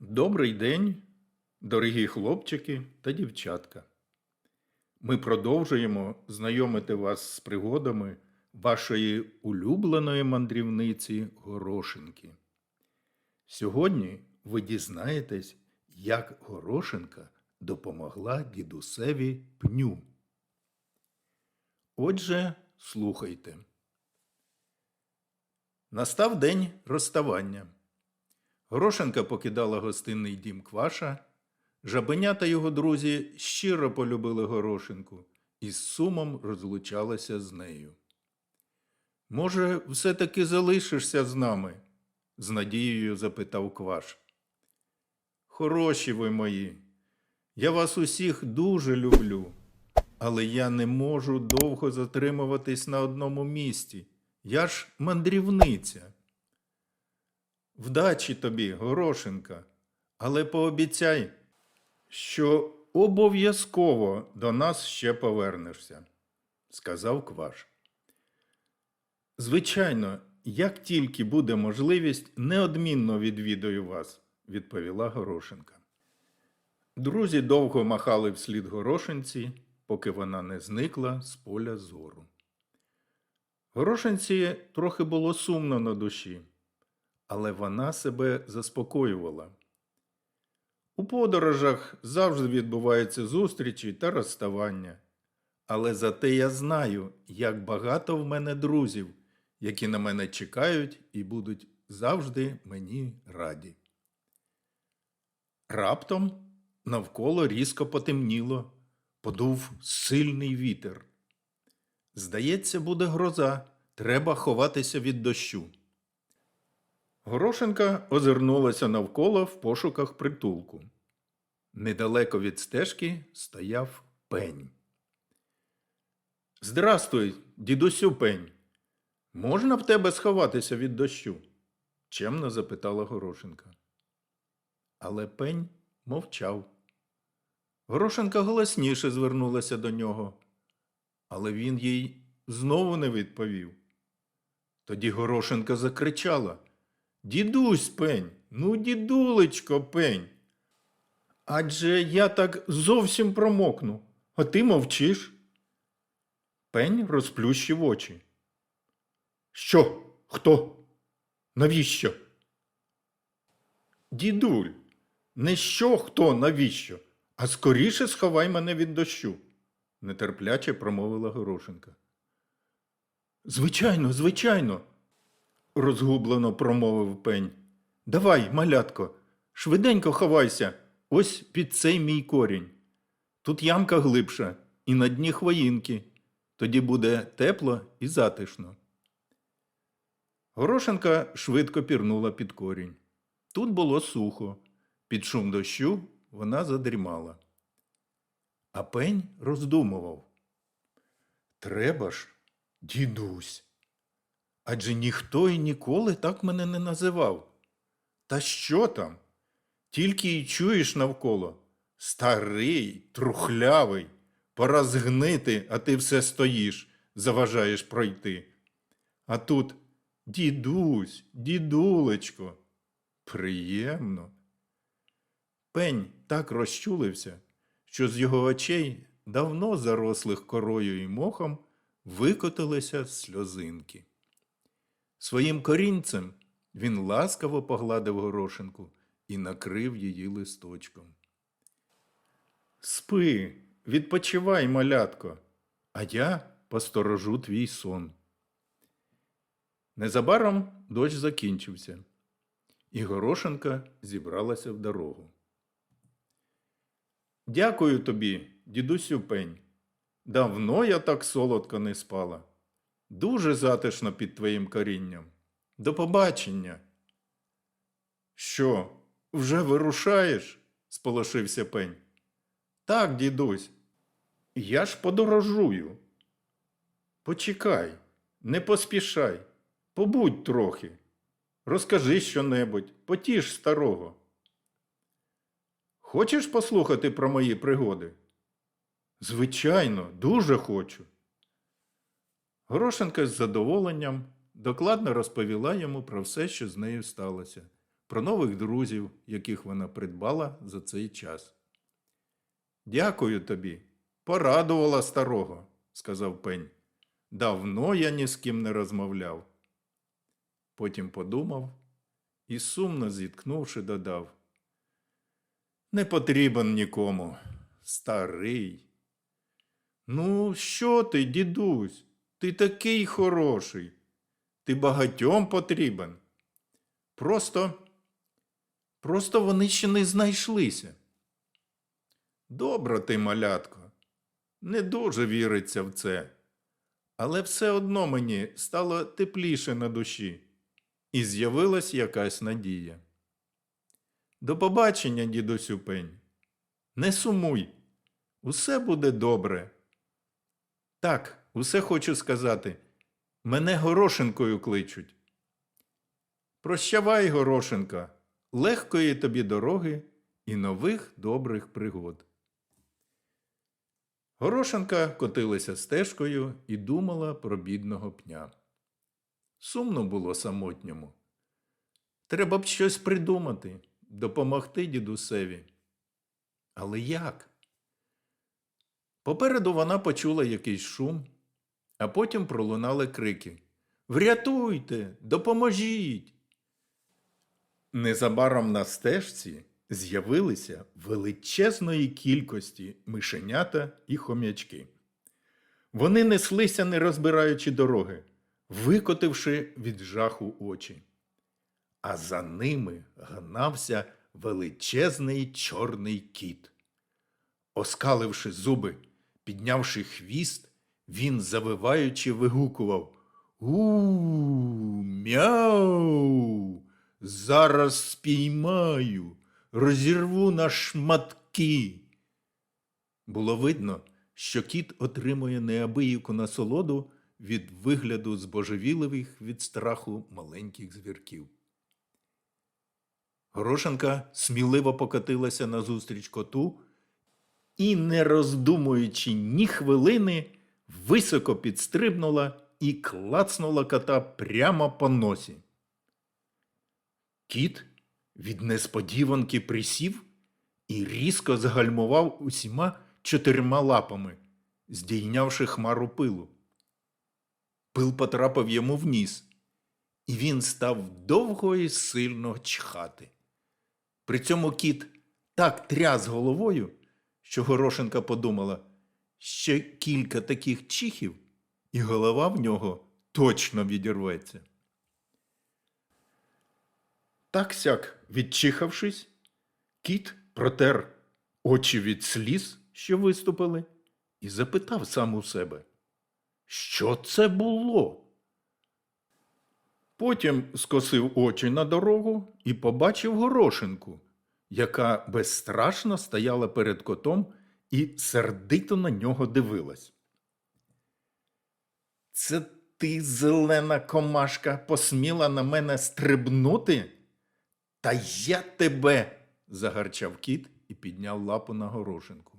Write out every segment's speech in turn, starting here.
Добрий день, дорогі хлопчики та дівчатка. Ми продовжуємо знайомити вас з пригодами вашої улюбленої мандрівниці Горошинки. Сьогодні ви дізнаєтесь, як Горошинка допомогла дідусеві пню. Отже, слухайте. Настав день розставання. Горошенка покидала гостинний дім Кваша. Жабеня та його друзі щиро полюбили Горошенку і з сумом розлучалися з нею. Може, все-таки залишишся з нами? з надією запитав Кваш. Хороші ви мої, я вас усіх дуже люблю, але я не можу довго затримуватись на одному місці. Я ж мандрівниця. Вдачі тобі, Горошенка, але пообіцяй, що обов'язково до нас ще повернешся, сказав Кваш. Звичайно, як тільки буде можливість, неодмінно відвідаю вас, відповіла Горошенка. Друзі довго махали вслід Горошенці, поки вона не зникла з поля зору. Горошенці трохи було сумно на душі але вона себе заспокоювала. У подорожах завжди відбуваються зустрічі та розставання. Але зате я знаю, як багато в мене друзів, які на мене чекають і будуть завжди мені раді. Раптом навколо різко потемніло, подув сильний вітер. Здається, буде гроза, треба ховатися від дощу. Горошенка озирнулася навколо в пошуках притулку. Недалеко від стежки стояв пень. Здрастуй, дідусю пень. Можна в тебе сховатися від дощу? чемно запитала Горошенка. Але пень мовчав. Горошенка голосніше звернулася до нього, але він їй знову не відповів. Тоді Горошенка закричала. Дідусь пень, ну, дідулечко пень. Адже я так зовсім промокну, а ти мовчиш. Пень розплющив очі. Що? Хто? Навіщо? Дідуль, не що хто, навіщо, а скоріше сховай мене від дощу, нетерпляче промовила Горошенка. Звичайно, звичайно розгублено промовив пень. Давай, малятко, швиденько ховайся, ось під цей мій корінь. Тут ямка глибша і на дні хвоїнки. Тоді буде тепло і затишно. Горошенка швидко пірнула під корінь. Тут було сухо. Під шум дощу вона задрімала. А пень роздумував. Треба ж, дідусь. Адже ніхто і ніколи так мене не називав. Та що там? Тільки й чуєш навколо старий, трухлявий, пора згнити, а ти все стоїш, заважаєш пройти. А тут дідусь, дідулечко, приємно. Пень так розчулився, що з його очей, давно зарослих корою і мохом, викотилися сльозинки. Своїм корінцем він ласкаво погладив горошинку і накрив її листочком. Спи, відпочивай, малятко, а я посторожу твій сон. Незабаром дощ закінчився, і горошинка зібралася в дорогу. Дякую тобі, дідусю пень. Давно я так солодко не спала. Дуже затишно під твоїм корінням. До побачення. Що, вже вирушаєш? сполошився пень. Так, дідусь, я ж подорожую. Почекай, не поспішай, побудь трохи. Розкажи щонебудь, потіш старого. Хочеш послухати про мої пригоди? Звичайно, дуже хочу. Горошенка з задоволенням докладно розповіла йому про все, що з нею сталося, про нових друзів, яких вона придбала за цей час. Дякую тобі, порадувала старого, сказав пень. Давно я ні з ким не розмовляв. Потім подумав і, сумно зіткнувши, додав. Не потрібен нікому, старий. Ну, що ти, дідусь? Ти такий хороший. Ти багатьом потрібен. Просто, просто вони ще не знайшлися. Добре ти, малятко, не дуже віриться в це. Але все одно мені стало тепліше на душі, і з'явилась якась надія. До побачення, дідусю пень. Не сумуй, усе буде добре. Так, усе хочу сказати. Мене Горошенкою кличуть. Прощавай, Горошенка, легкої тобі дороги і нових добрих пригод. Горошенка котилася стежкою і думала про бідного пня. Сумно було самотньому. Треба б щось придумати, допомогти дідусеві. Але як? Попереду вона почула якийсь шум, а потім пролунали крики Врятуйте, допоможіть. Незабаром на стежці з'явилися величезної кількості мишенята і хом'ячки. Вони неслися, не розбираючи дороги, викотивши від жаху очі. А за ними гнався величезний чорний кіт. Оскаливши зуби, піднявши хвіст, він, завиваючи, вигукував У, мяу. Зараз спіймаю, розірву на шматки. Було видно, що кіт отримує неабияку насолоду від вигляду збожевіливих від страху маленьких звірків. Горошенка сміливо покотилася назустріч коту і, не роздумуючи ні хвилини, високо підстрибнула і клацнула кота прямо по носі. Кіт від несподіванки присів і різко загальмував усіма чотирма лапами, здійнявши хмару пилу. Пил потрапив йому в ніс, і він став довго і сильно чхати. При цьому кіт так тряс головою, що Горошенка подумала, ще кілька таких чихів, і голова в нього точно відірветься. Так сяк, відчихавшись, кіт протер очі від сліз, що виступили, і запитав сам у себе, що це було? Потім скосив очі на дорогу і побачив горошинку, яка безстрашно стояла перед котом і сердито на нього дивилась. Це ти, зелена комашка, посміла на мене стрибнути? Та я тебе. загарчав кіт і підняв лапу на горошинку.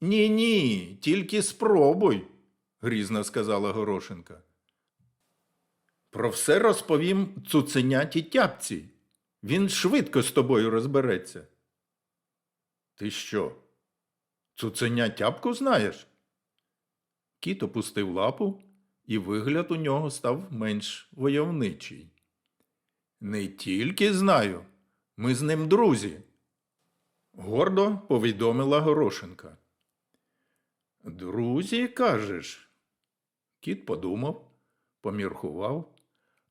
Ні, ні, тільки спробуй, грізно сказала горошинка. Про все розповім цуценяті тяпці. Він швидко з тобою розбереться. Ти що? Цуценя тяпку знаєш? Кіт опустив лапу, і вигляд у нього став менш войовничий. Не тільки знаю, ми з ним друзі, гордо повідомила Горошенка. Друзі, кажеш? Кіт подумав, поміркував,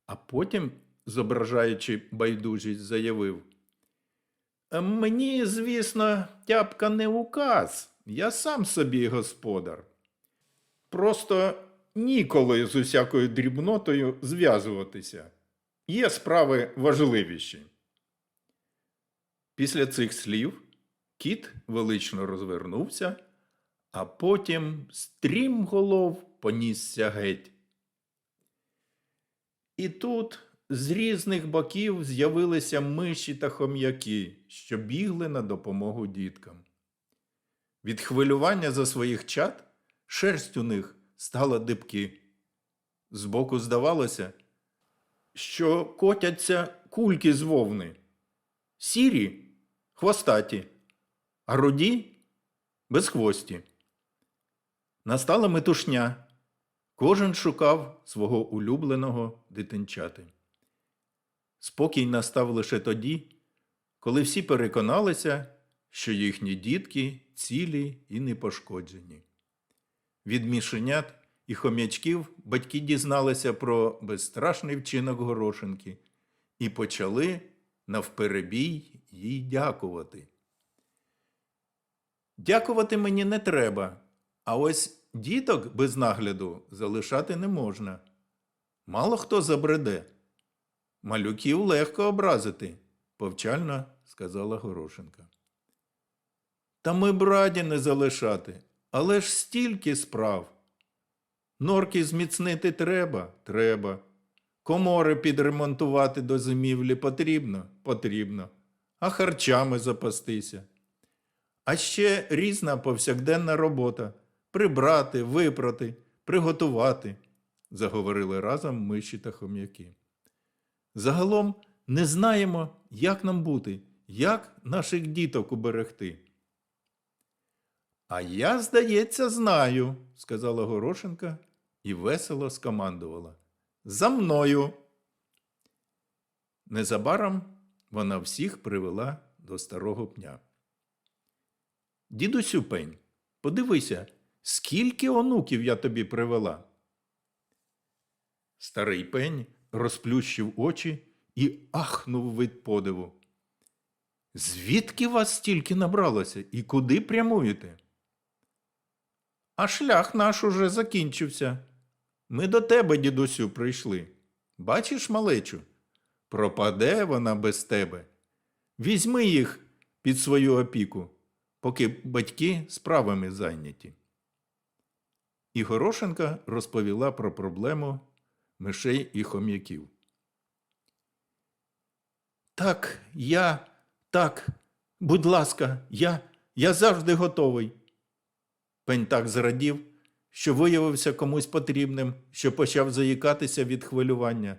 а потім, зображаючи байдужість, заявив. «Е, Мені, звісно, тяпка не указ, я сам собі господар. Просто ніколи з усякою дрібнотою зв'язуватися. Є справи важливіші. Після цих слів кіт велично розвернувся, а потім стрімголов понісся геть. І тут з різних боків з'явилися миші та хом'яки, що бігли на допомогу діткам. Від хвилювання за своїх чад шерсть у них стала дибки. Збоку здавалося, що котяться кульки з вовни. Сірі хвостаті, а руді безхвості. Настала метушня. Кожен шукав свого улюбленого дитинчати. Спокій настав лише тоді, коли всі переконалися, що їхні дітки цілі і непошкоджені. Від мішенят і хом'ячків батьки дізналися про безстрашний вчинок горошинки і почали навперебій їй дякувати. Дякувати мені не треба, а ось діток без нагляду залишати не можна. Мало хто забреде. Малюків легко образити, повчально сказала Горошенка. Та ми б раді не залишати, але ж стільки справ. Норки зміцнити треба, треба. Комори підремонтувати до зимівлі потрібно, потрібно, а харчами запастися. А ще різна повсякденна робота прибрати, випрати, приготувати, заговорили разом миші та хом'яки. Загалом не знаємо, як нам бути, як наших діток уберегти. А я, здається, знаю, сказала Горошенка і весело скомандувала. За мною. Незабаром вона всіх привела до старого пня. Дідусю пень, подивися, скільки онуків я тобі привела. Старий пень розплющив очі і ахнув від подиву. Звідки вас стільки набралося і куди прямуєте? А шлях наш уже закінчився. Ми до тебе, дідусю, прийшли. Бачиш, малечу, пропаде вона без тебе. Візьми їх під свою опіку, поки батьки справами зайняті. І Горошенка розповіла про проблему мишей і хом'яків. Так, я, так, будь ласка, я, я завжди готовий. Пень так зрадів, що виявився комусь потрібним, що почав заїкатися від хвилювання.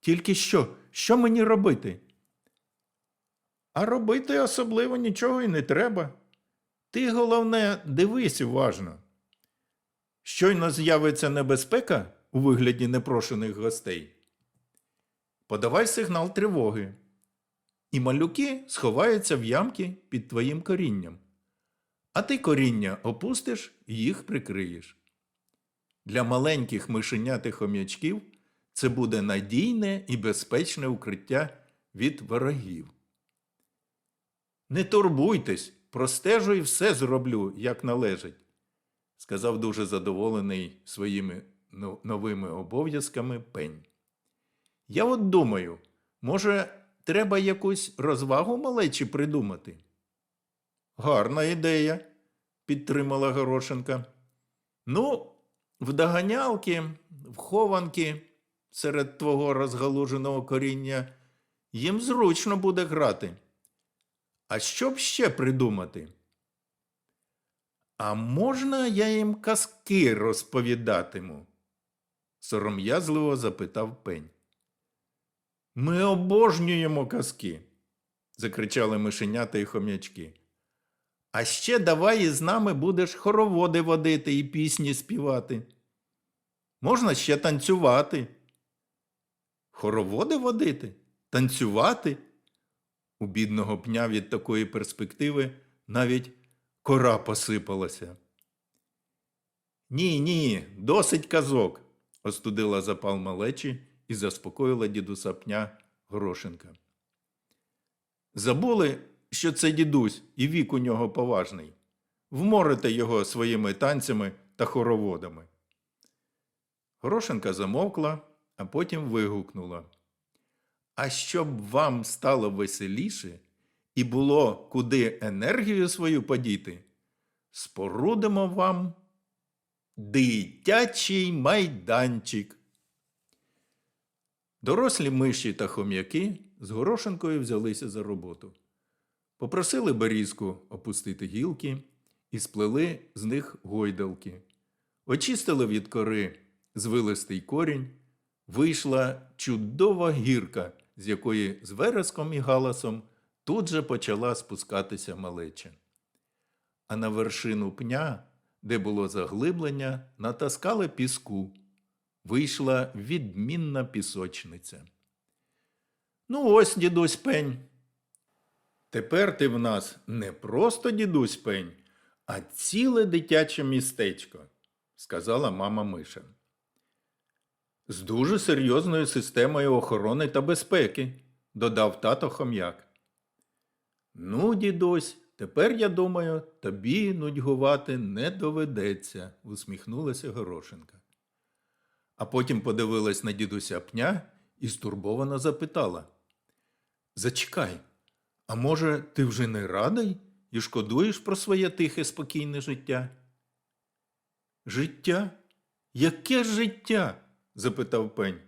Тільки що, що мені робити? А робити особливо нічого і не треба. Ти, головне, дивись уважно. Щойно з'явиться небезпека у вигляді непрошених гостей. Подавай сигнал тривоги. І малюки сховаються в ямки під твоїм корінням. А ти коріння опустиш і їх прикриєш. Для маленьких мишенят і хом'ячків це буде надійне і безпечне укриття від ворогів. Не турбуйтесь, простежу і все зроблю, як належить, сказав дуже задоволений своїми новими обов'язками пень. Я от думаю, може, треба якусь розвагу малечі придумати? Гарна ідея, підтримала Горошенка. Ну, в доганялки, в хованки серед твого розгалуженого коріння їм зручно буде грати. А що б ще придумати? А можна я їм казки розповідатиму? сором'язливо запитав пень. Ми обожнюємо казки, закричали мишенята і хом'ячки. А ще давай із нами будеш хороводи водити і пісні співати. Можна ще танцювати. Хороводи водити? Танцювати? У бідного пня від такої перспективи навіть кора посипалася. Ні, ні, досить казок, остудила запал малечі і заспокоїла дідуса пня Горошенка. Забули, що це дідусь і вік у нього поважний. Вморите його своїми танцями та хороводами. Горошенка замовкла, а потім вигукнула. А щоб вам стало веселіше і було куди енергію свою подіти, спорудимо вам дитячий майданчик. Дорослі миші та хом'яки з горошинкою взялися за роботу. Попросили берізку опустити гілки і сплели з них гойдалки. Очистили від кори звилистий корінь, вийшла чудова гірка, з якої з вереском і галасом тут же почала спускатися малеча. А на вершину пня, де було заглиблення, натаскали піску. Вийшла відмінна пісочниця. Ну, ось, дідусь пень. Тепер ти в нас не просто дідусь пень, а ціле дитяче містечко, сказала мама Миша. З дуже серйозною системою охорони та безпеки, додав тато хом'як. Ну, дідусь, тепер, я думаю, тобі нудьгувати не доведеться, усміхнулася Горошенка. А потім подивилась на дідуся пня і стурбовано запитала. Зачекай, а може, ти вже не радий і шкодуєш про своє тихе спокійне життя? Життя? Яке життя? запитав пень.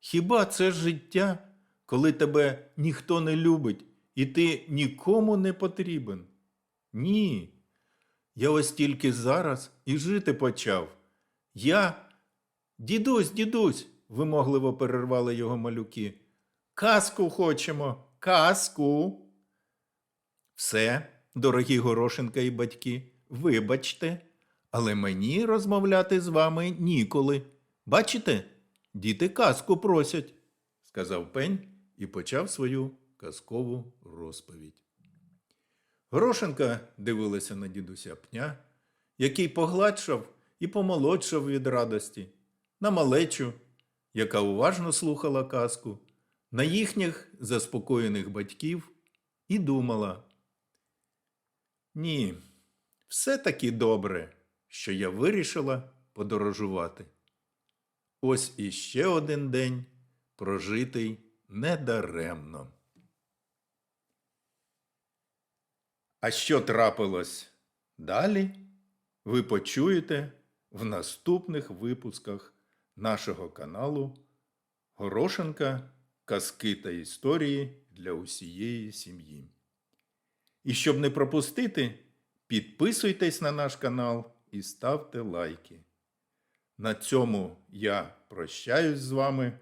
Хіба це життя, коли тебе ніхто не любить і ти нікому не потрібен? Ні. Я ось тільки зараз і жити почав. Я. Дідусь, дідусь, вимогливо перервали його малюки. Казку хочемо, казку. Все, дорогі Горошенка і батьки, вибачте, але мені розмовляти з вами ніколи. Бачите, діти казку просять, сказав пень і почав свою казкову розповідь. Горошенка дивилася на дідуся пня, який погладшав і помолодшав від радості, на малечу, яка уважно слухала казку, на їхніх заспокоєних батьків і думала. Ні, все таки добре, що я вирішила подорожувати. Ось іще один день прожитий недаремно. А що трапилось далі? Ви почуєте в наступних випусках нашого каналу Горошенка Казки та історії для усієї сім'ї. І щоб не пропустити, підписуйтесь на наш канал і ставте лайки. На цьому я прощаюсь з вами.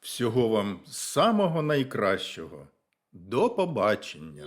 Всього вам самого найкращого. До побачення!